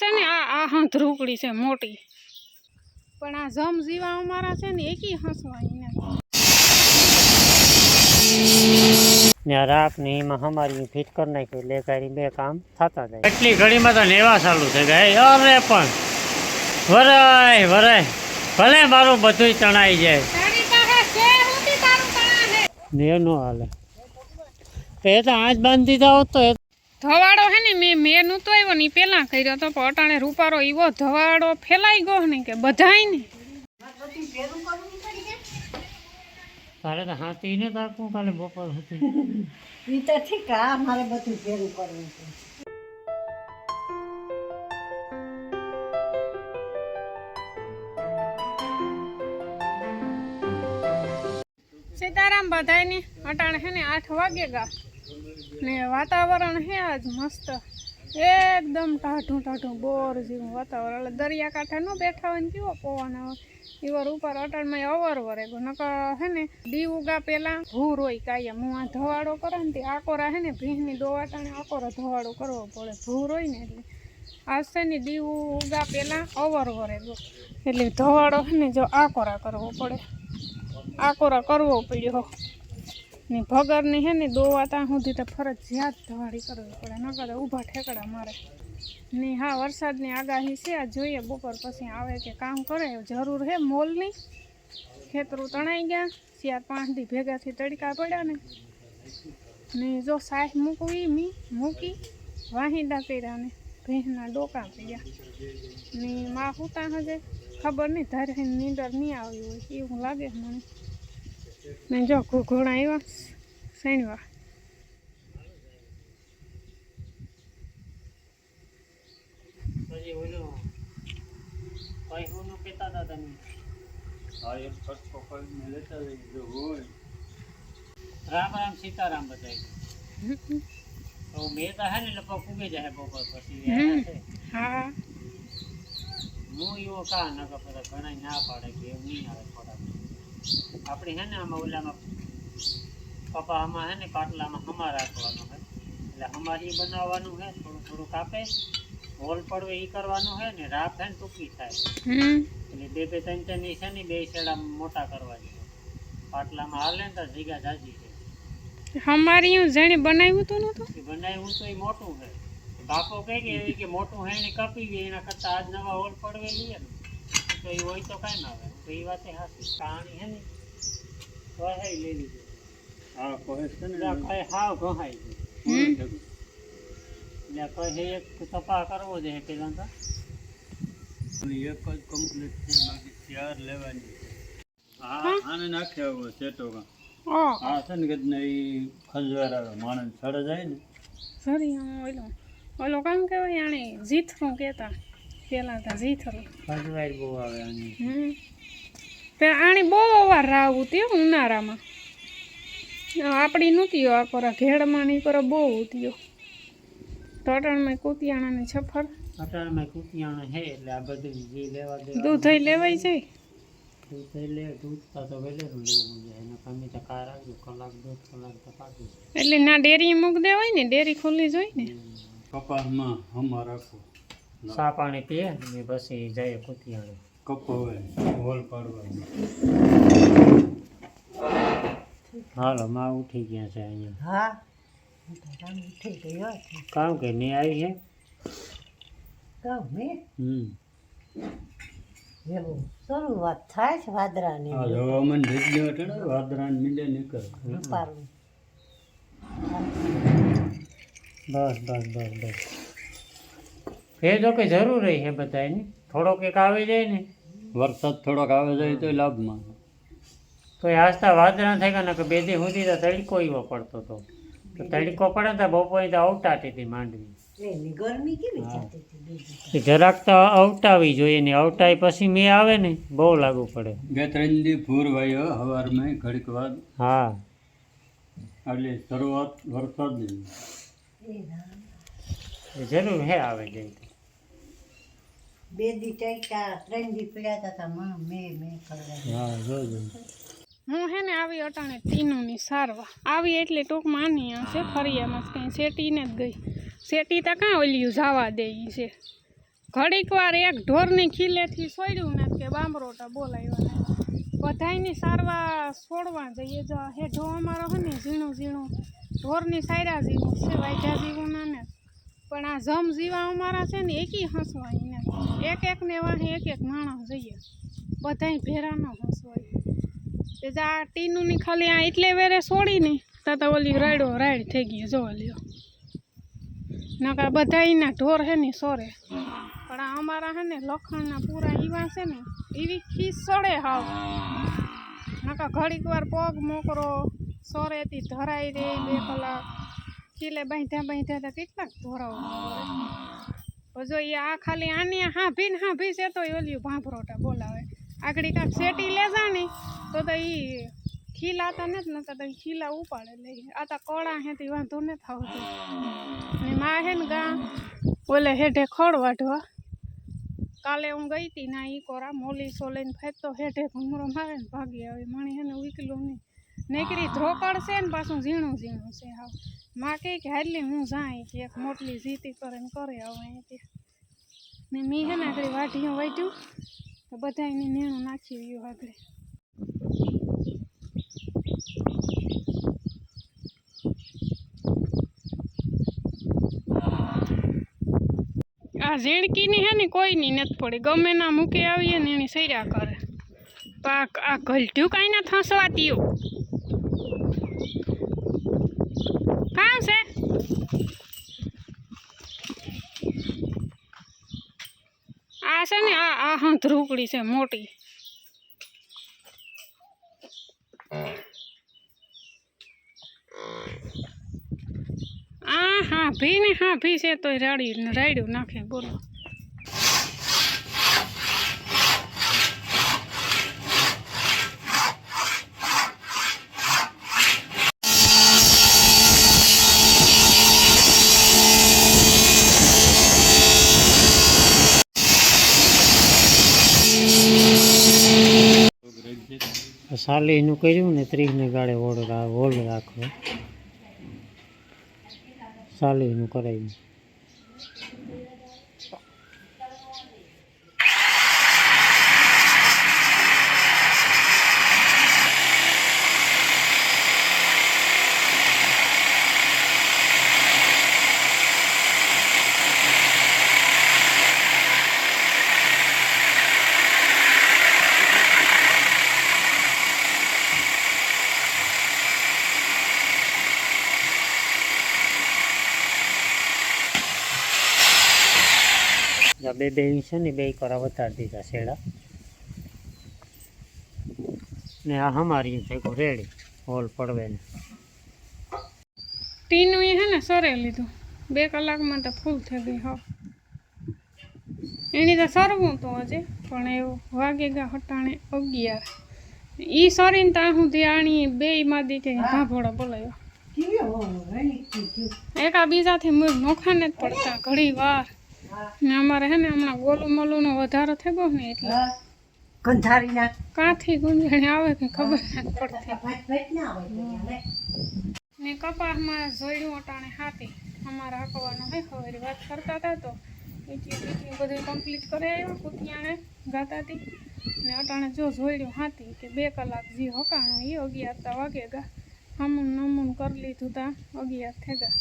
છે ને આ આ હંધરૂકડી છે મોટી. પણ આ જમ જીવા અમારા છે ને એકી હસવા એને ને રાખ ને એમાં અમારી ફિટ કરી નાખ્યું એટલે કાંઈ બે કામ થતા જાય. એટલી ઘડીમાં તો નેવા ચાલુ થઈ ગયા અરે પણ. વરાય વરાય. ભલે મારું બધું તણાઈ જાય. ને નો હાલે. તો એ તો આજ બાંધી જાઓ તો ધવાડો હે મેં નહોતો આવ્યો ને પેલા કર્યો તો પણ અટાણે રૂપારો એવો ધવાડો ફેલાઈ ગયો ને કે બધાય ને તારે તો હાથી ને તાકવું કાલે બપોર હતી ઈ તો ઠીક મારે બધું ભેગું કરવું છે. સીતારામ બધાયને અટાણે હે ને આઠ વાગે ગા. ને વાતાવરણ હે આજ મસ્ત. એકદમ ટાઢું ટાઢું બોર જેવું વાતાવરણ. એટલે દરિયાકાંઠે ન બેઠા હોય ને કેવો પવન આવે? ઈવર ઉપર અટાણમાં અવર વરે નકર હે ને, દીવ ઉગા પેલા ભૂર હોય કાયમ હું આ ધવાડો કરે ને તે આકોરા હે ને ભીંની દોવાટાણે આકોરો ધવાડો કરવો પડે. ભૂર હોય ને એટલે. આશે ને દીવ ઉગા પહેલાં અવર વરે એટલે ધવાડો હે ને જો આકોરા કરવો પડે. આકોરા કરવો પડ્યો. ને ભગરની હે ને દોવા ત્યાં સુધી તો ફરજિયાત ધવાડી કરવી પડે, નકર તો ઊભા ઠેકડા મારે. ને હા, વરસાદની આગાહી છે, આ જોઈએ બપોર પછી આવે કે કામ કરે, જરૂર હે મોલની. ખેતરું તણાઈ ગયા, ચાર પાંચ દી ભેગાથી તડકા પડ્યા ને. ને જો સાહ મૂકવી, મી મૂકી, વાહિંદા કર્યા ને, ભેંસના ડોકા પડ્યા. ને માં હુતા હજે ખબર નહીં ધારે નીંદર નહીં આવી હોય, એવું લાગે મને. ને જો ઘોઘોડા આવ્યા સૈણવા રામ રામ સીતારામ બધાય. તો મેં તો હે ને લગભગ ઉગે જાય બપોર પછી. હા. હું એવો કા ન કે બધા ઘણા ના પાડે કે એવું નહીં આવે થોડા આપણે હે ને આમાં ઓલામાં પપ્પા આમાં હે ને પાટલામાં હમા રાખવાનું હે. એટલે હમારી બનાવવાનું હે થોડું થોડું કાપે હોલ પડવે એ કરવાનું હે ને રાખ હે ને ટૂંકી થાય. એટલે બે બે ત્રણ ત્રણની છે ને બે શેડા મોટા કરવા જોઈએ પાટલામાં હાલે ને તો જગ્યા જાજી છે. અમારી હું જેણે બનાવ્યું તો નતું બનાવ્યું તો એ મોટું છે બાપો કહે કે મોટું હે ને કપી એના કરતા આજ નવા હોલ પડવે લઈએ ને. તો એ હોય તો કાંઈ ના આવે તો એ વાતે હાસી. કહાણી હે ને હે લઈ લીધું. એટલે કઈ હાવ ઘહાય છે. એટલે કહે એક તપા કરવો જોઈએ પેલા તો. એક જ કમ્પ્લીટ છે બાકી ચાર લેવાની હા હા? આને નાખ્યો હોય સેટોમાં હા છે ને કદને એ ખંજવાર આવે માણસ સડે જાય ને. સરી ઓલો. ઓલો કામ કહેવાય આણે જીથરું કહેતા. પેલા તો જીથરું ખજવાય બહુ આવે આની. તે આણે બહુ વાર રાવું તે ઉનાળામાં. આપણી નહોતી આ કોરા ઘેડમાં ની પર બહુ ઉત્યો કુતિયાણા કુતિયાણાની છફર અટાણમાં કુતિયાણા હે એટલે આ બધું જે લેવા દે દૂધ લેવાય પાકું એટલે ના ડેરી મૂક દેવાય ને ડેરી ખુલ્લી જોઈ ને? કપાસમાં હમ રાખો. સા પાણી પીએ ને પછી જઈએ કુતિયાણે. કપો હોલ પાડવાનું હાલો માં ઉઠી ગયા છે અહીંયા. હા ઉઠી ગયો કામ કે નહીં આવી છે કહું મેં હમ. એવું શરૂઆત થાય છે વાદરાની. આ હવામાન ભેજ અટણે વાદરાન મીંડે નીકળે. બસ બસ બસ બસ. એ જો કે જરૂર રહી છે બધાની થોડોક એક આવી જાય ને. વરસાદ થોડોક આવે જાય તો લાભમાં. તો એ આસ્તા વાદળા થઈ ગયા ને કે બે દી સુધી તો તડકો એવો પડતો હતો. તો તડકો પડે તો બપોરે તો અવટાટી હતી માંડવી. ગરમી કેવી જરાક તો અવટાવી જોઈએ ને અવટાવી પછી મેં આવે ને બહુ લાગુ પડે. બે ત્રણ દી ફૂર વાયો હવારમાં ઘડીક વાર. હા. એટલે શરૂઆત વરસાદની. એ જરૂર હે આવે જાય તો. બે દી ટાઈકા ત્રણ દી પીડ્યા હતા માં મેં મેં કરવા હા હું હે ને આવી અટાણે ટીનુની સારવા આવી એટલે ટૂંકમાં આની આવશે ફરિયામાં એમાં કંઈ શેટીને જ ગઈ. શેટી તો કાં ઓલિયું જવા દે એ છે? ઘડીક વાર એક ઢોરની ખીલેથી સોડ્યું ને કે બામરોટા બોલાવ્યા ને. બધાયની સારવા છોડવા જઈએ જો. હેઠો અમારો હે ને ઝીણું ઝીણું ઢોરની સાયરા જેવું છે વાયજા જીવું ના ને. પણ આ જમ જીવા અમારા છે ને એકી હસવાય ને એક ને વાહે એક એક માણસ જઈએ. બધાય ભેરા ન હસવાય તે આ ટીનુની ખાલી આ એટલે વેરે છોડી ને તા તો ઓલી રાયડો રાયડ થઈ ગઈ જો લ્યો. નકા બધાયના ઢોર હે ને સોરે. પણ આ અમારા હે ને લખણના પૂરા ઈવા છે ને, એવી ખીસ સડે હાવ. નકા ઘડીક વાર પગ મોકરો, સોરેથી ધરાઈ રે બે કલાક. ખીલે બાંધ્યા બાંધ્યા હતા કેટલાક ધોરાઓ જો એ આ ખાલી આની હાંભી ને હાંભી છે તો ઓલ્યું ભાંભરોટા બોલાવે. આગળ કાંક શેટી લેજા ને, તો તો એ ખીલા ખીલાતા નથી નતા તો ખીલા ઉપાડે લઈ આ તો કોળા હેથી વાંધો ને થતો ને મા હે ને ગા, ઓલે હેઠે ખોળ વાઢવા. કાલે હું ગઈ હતી ના ઈ કોરા મોલી સોલેન ફેંકતો હેઠે ભમરો મારે ને ભાગી આવે. મણી હેને ઉકલું નહીં. નીકળી ધ્રોકડ છે ને પાછું ઝીણું ઝીણું છે. હાવમાં કહે કે હાલી હું જાય કે એક મોટલી જીતી કરે ને કરે હવે અહીંથી. ને મેં હે ને આગળ વાઢીયું વાઢ્યું. તો બધા એને નીણું નાખી રહ્યું આગળ. આ ઝીણકીની હે ને કોઈની નથી પડી. ગમે ના મૂકે આવીએ ને એની સૈરા કરે. પાક આ ગલઢ્યું કાંઈ ના થસવાતીયું કાં છે છે ને, આ આ હા ધ્રુકડી છે, મોટી. આ હા ભી ને હા, ભી છે, તોય રાડી રાડ્યું નાખે, બોલો. સાલીનું કર્યું ને ત્રીસને ગાળે ઓળ ઓળ રાખવો સાલીનું કરાવ્યું આ બે બે છે ને બે કરા વધારી દીધા શેડા. ને આ અમારી થઈ રેડી હોલ પડવે ને ટીનું એ હે ને સરે લીધું. બે કલાકમાં તો ફૂલ થઈ ગઈ હો. એની તો સરવું તો હજે પણ એવું વાગે ગા હટાણે અગિયાર. ઈ સરીને ત્યાં હું આણી બે માં દીધે ભાભોળા બોલાયો. એકા બીજાથી મૂળ નોખાને જ પડતા ઘણી વાર. ને અમારે હે ને હમણાં ગોલું નો વધારો થઈ ગયો ને એટલે ગંધારી ના કાંથી ગુંજણી આવે કે ખબર નથી પડતી. ના ને કપાસમાં જોડ્યું અટાણે હાથી અમારા હકવાનો હે ખબર વાત કરતા હતા તો બધું કમ્પ્લીટ કરી આવ્યો કુતિયાણે ગાતા હતી ને અટાણે જો જોડ્યું હાથી કે બે કલાક જે હકાણો એ અગિયાર તા વાગે ગા. હમુન નમુન કરી લીધું તા અગિયાર થઈ ગયા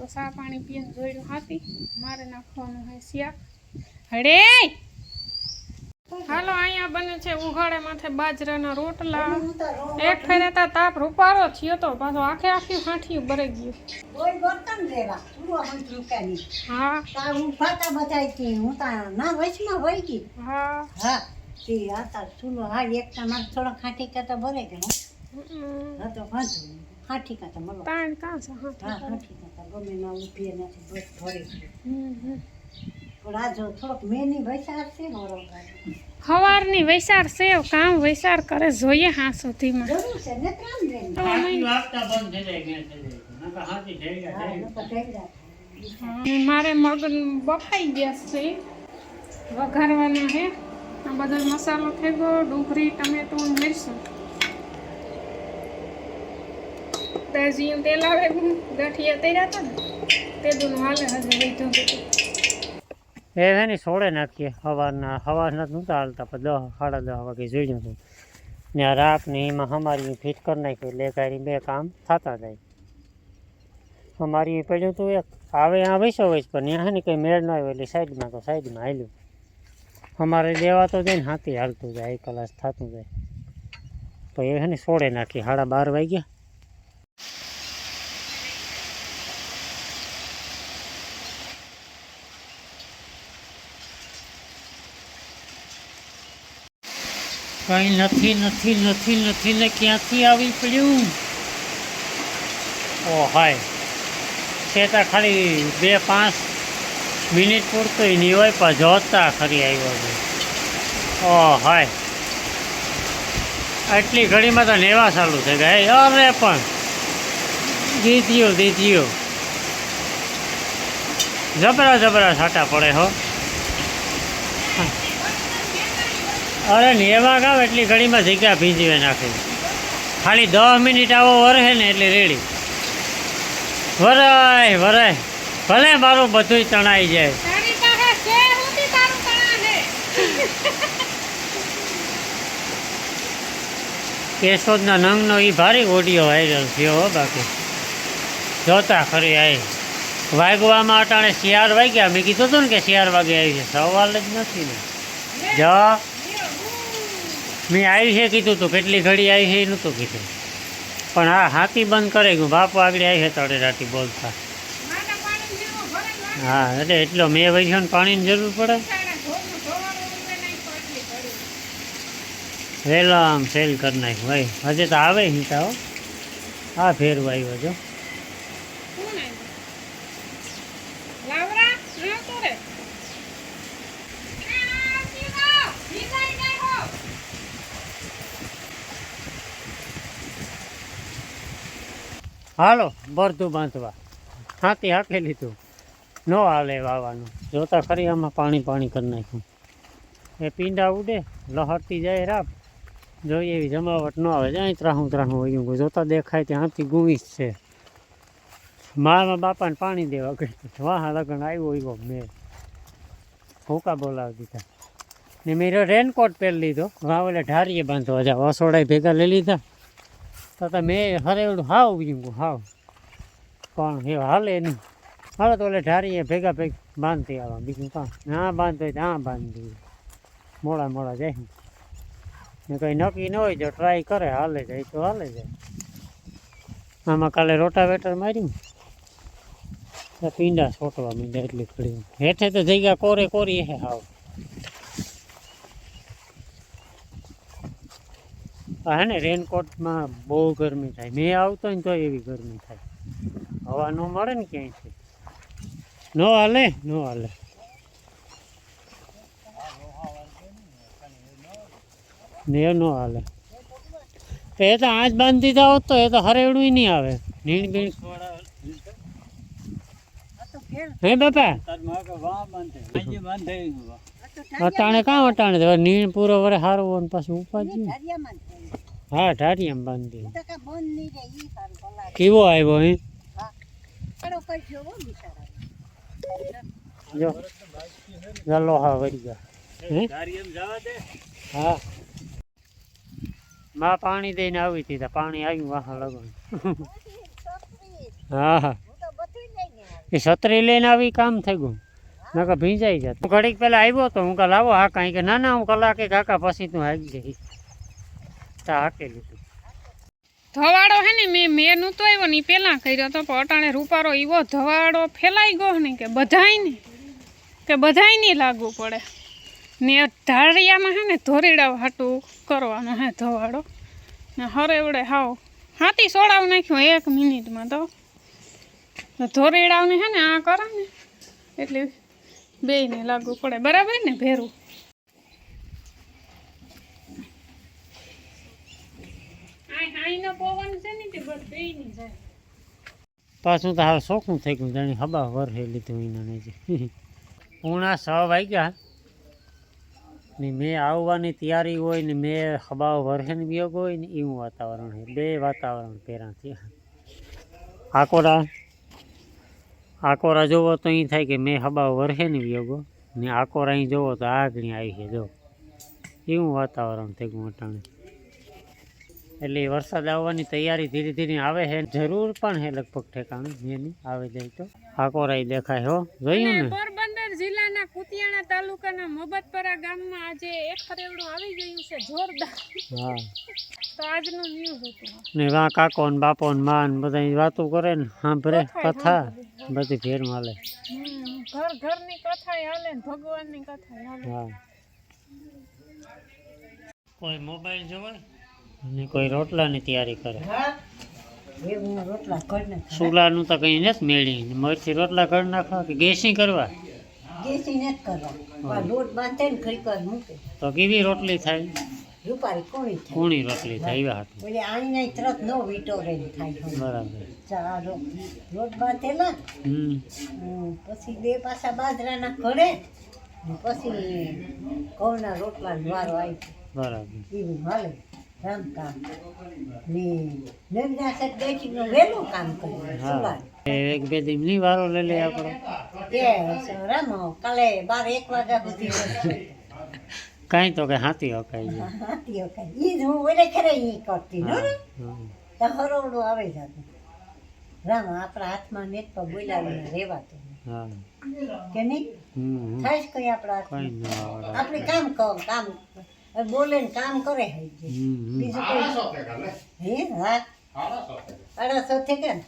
તો સા પાણી પીને જોયું હાથી મારે નાખવાનું હોય શિયાક હડે હાલો અહીંયા બને છે ઉઘાડે માથે બાજરાના રોટલા. એક ફેરે તાપ રૂપારો થયો તો પાછો આખે આખી હાંઠિયું ભરાઈ ગયું. કોઈ બર્તન લેવા. પૂરો હંત રૂકાની હા. તા હું ફાતા બતાઈ તી હું તા ના વચમાં હોય ગઈ. હા. હા તે આ તા ચૂલો હા એક તમારે થોડો ખાટી કાતા ભરે ગયો હમ. હા તો નહીં. ખાટી કાતા મળો તાણ કાં છે હા હા ખાટી કાતા ગમે ના ઊભી નથી બસ ભરે જો થોડોક મેની વૈસાર છે મારો હવારની વૈસાર સેવ કામ વૈસાર કરે જોઈએ હા સુધીમાં. જરૂર છે ને ત્રણ બેન બંધ થઈ જાય મારે મગન બફાઈ ગયા છે. વઘારવાના હે. આ બધો મસાલો થઈ ગયો ડુંગળી ટમેટું મિરસું તાજીયું તેલ આવે ગાંઠિયા તૈયાર હતા તે દૂનું હાલે હજુ વૈધું એ છે ને, સોળે નાખીએ સવારના સવારના નહોતા હાલતા, પણ દસ સાડા દસ વાગે જોયું હતું ને આ રાતની એમાં અમારી ફિટ કરી નાખ્યું એટલે કાંઈ બે કામ થતા જાય. અમારી પડ્યું હતું એક, આવે આ વૈસો વૈસ, પણ ત્યાં ને કંઈ મેળ ન આવ્યો એટલે સાઈડમાં તો સાઈડમાં હાલ્યું. અમારે દેવા તો જાય ને, હાથી હાલતું જાય, એક કલાક થતું જાય. તો એ છે ને, સોળે નાખી સાડા બાર વાગ્યા. કઈ નથી નથી નથી નથી ને ક્યાંથી આવી પડ્યું? ઓ, હાય. સેતા ખાલી બે, પાંચ મિનિટ પૂરતું નહીં હોય પણ જોતા ખરી આવ્યો છે. ઓ, હાય. આટલી ઘડીમાં તો નેવા ચાલુ થઈ ગયા. અરે પણ. દીધીઓ દીધીઓ જબરા જબરા છાટા પડે હો. અરે નેવા કામ એટલી ઘડીમાં જગ્યા ભીંજીવે નાખી. ખાલી દસ મિનિટ આવો વરહે ને એટલે રેડી. વરાય વરાય. ભલે મારું બધું તણાઈ જાય. કેશોદના નંગનો એ ભારે ઓડિયો વાયરલ થયો હો બાકી. જોતા ખરી આય. વાગવામાં અટાણે શિયાળ વાગ્યા. મેં કીધું હતું ને કે શિયાર વાગે આવી છે. સવાલ જ નથી ને. જા. મેં આવી છે કીધું તું, કેટલી ઘડી આવી છે એ નહોતું કીધું પણ હા, હાથી બંધ કરે ગયું બાપુ આગળ આવી છે તળે રાતી બોલતા હા, એટલે એટલો મેં વૈશ્યો પાણીની જરૂર પડે. વહેલા આમ સેલ કરી નાખ્યું, ભાઈ હજે તો આવે નહીં હો. હા ફેરવા આવ્યો જો કોણ આવ્યું? લાવરા આવતો રે આ, જીવો, જીવાઈ જાય હો. હાલો બરધું બાંધવા. હાથી હાંકી લીધું. ન હાલે વાવાનું જોતા ખરી આમાં પાણી પાણી કરી નાખ્યું. એ પીંડા ઉડે, લહરતી જાય રાપ જોઈએ એવી જમાવટ ન આવે. જાય ત્રાહું ત્રાહું હોય ગયું જોતા દેખાય ત્યાં હાથી ગુવીશ છે. મારા બાપાને પાણી દેવા ગઈ વાહ લગન આવ્યો એવો મેં. ભૂકા બોલાવી દીધા. ને મેં રેનકોટ પહેરી લીધો. વાવ એટલે ઢારીએ બાંધવા જાવ. વસોડાય ભેગા લઈ લીધા. તો તમે હરેવડું હાવ બીજું હાવ. પણ એ હાલે નહીં. હાલે તો એટલે ઢારીએ ભેગા ભેગ બાંધતી આવવા બીજું કાં? ના બાંધતો હોય તો આ બાંધી. મોડા મોડા જાય ને કંઈ નક્કી ન હોય, જો ટ્રાય કરે, હાલે જાય, તો હાલે જાય. આમાં કાલે રોટાવેટર માર્યું. પીંડા છોટવા માંડ્યા એટલી ખડી હેઠે તો જગ્યા કોરે કોરી હે હાવ. હે ને રેનકોટમાં બહુ ગરમી થાય. મેં આવતો ને તો એવી ગરમી થાય. હવા ન મળે ને ક્યાંયથી? ન હાલે? ન હાલે. ને ન હાલે. તો એ તો આજ બાંધી હોત તો એ તો હરેવડું નહીં આવે. નીણ બીણ હે બાપા? અટાણે કાં અટાણે નીણ પૂરો વરે હોય પાછું ઉપાડી ઢારિયામાં જ થાય. હા ઢાઢિયામાં બાંધી કેવો આવ્યો હે? જો. ચાલો હા વળી ગયા હા? માં પાણી દઈને આવી હતી તો પાણી આવ્યું વાહ લગન. હા હા. હું તો બધું લઈને આવી. એ છત્રી લઈને આવી કામ થઈ ગયું. નકર ભીંજાઈ જાત. હું ઘડીક પહેલાં આવ્યો તો હું કાં લાવો હા કાંઈ કે ના ના હું કલાકે કાકા પછી તું આવી જઈ તો હાકે લીધું ધવાડો હે ને, મેં મેં નહોતો આવ્યો ને ઈ પહેલાં કર્યો હતો પણ અટાણે રૂપારો એવો ધવાડો ફેલાઈ ગયો ને, કે બધાય ને, કે બધાય નહીં લાગવું પડે. ને ધારિયામાં હે ને ધોરીડા હાટું કરવાનો હે ધવાડો. ને હરેવડે હાવ હાથી સોડાવ નાખ્યો એક મિનિટમાં તો. ધોરીડાવને હે ને આ કરે ને એટલે બેયને લાગવું પડે. બરાબર ને, ભેરું? પાછું તો હવે શોખું થઈ ગયું, જાણે હબા વરહે લીધું એના ને પૂણા છ વાગ્યા. ને મેં આવવાની તૈયારી હોય ને મેં હબા વરહે ને વિયોગ હોય ને એવું વાતાવરણ છે બે વાતાવરણ પેરા થયા. આકોરા આકોરા જોવો તો અહીં થાય કે મેં હબા વરહે ને વિયોગો ને આકોરા અહીં જોવો તો આગળ આવી છે જો. એવું વાતાવરણ થઈ ગયું અટાણે. એટલે વરસાદ આવવાની તૈયારી ધીરે ધીરે આવે છે. જરૂર પણ છે લગભગ ઠેકાણું એની આવે જાય તો. આકોરાઈ દેખાય હો. જોયું ને? પોરબંદર જિલ્લાના કુતિયાણા તાલુકાના મોબતપરા ગામમાં આજે એક ફરેવડું આવી ગયું છે જોરદાર. હા. તો આજનું ન્યૂઝ હતું. ને વા કાકો ને બાપો ને મા ને બધા વાતો કરે ને સાંભળે કથા. બધી. ભેર માલે. ઘર ઘરની કથા હાલે ને ભગવાનની કથા હાલે. હા. કોઈ મોબાઈલ જોવે? અને કોઈ રોટલાની તૈયારી કરે. હા? રોટલા સુલાનું તો કંઈ નથી મેળી મરથી રોટલા કરી નાખવા કે ગેસી કરવા? તો કેવી રોટલી થાય? કોણી રોટલી થાય બરાબર. ચાલો આ રો- લોટ બાંધેલા. પછી બે પાછા બાજરાના ઘરે. પછી ઘઉંના રોટલા વારો આવી બરાબર. એવું હાલે. રામ કામ. ને નવજા સેટ બેઠીનું વહેલું કામ કર્યું એક બે ની વારો લઈ લે આપણો એ રામો કાલે બાર એક વાગ્યા સુધી કાંઈ તો કે હાથી હકાઈ હાથીઓ કાંઈ. ઈ જ હું ઓલે ખરે ઈ કરતી ને. તો હરોવડું આવે જતું રામ આપણા હાથમાં નેટ પર બોલાવીને રહેવાતું કે નહીં. થાય કઈ આપણા હાથમાં. આપણે કામ કર કામ બોલે ને કામ કરે. હમ હમ. બીજું હે હા? અઢારસો થઈ ગયા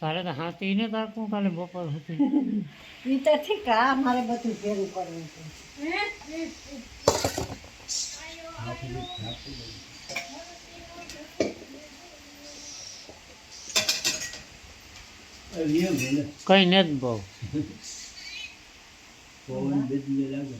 તારે તો હાથી ને તાકું કાલે બપોર હતી એ તો ઠીક આ મારે બધું ભેરું કરવું છે. કઈ નથી બહુ. પવન બદલે લાગે.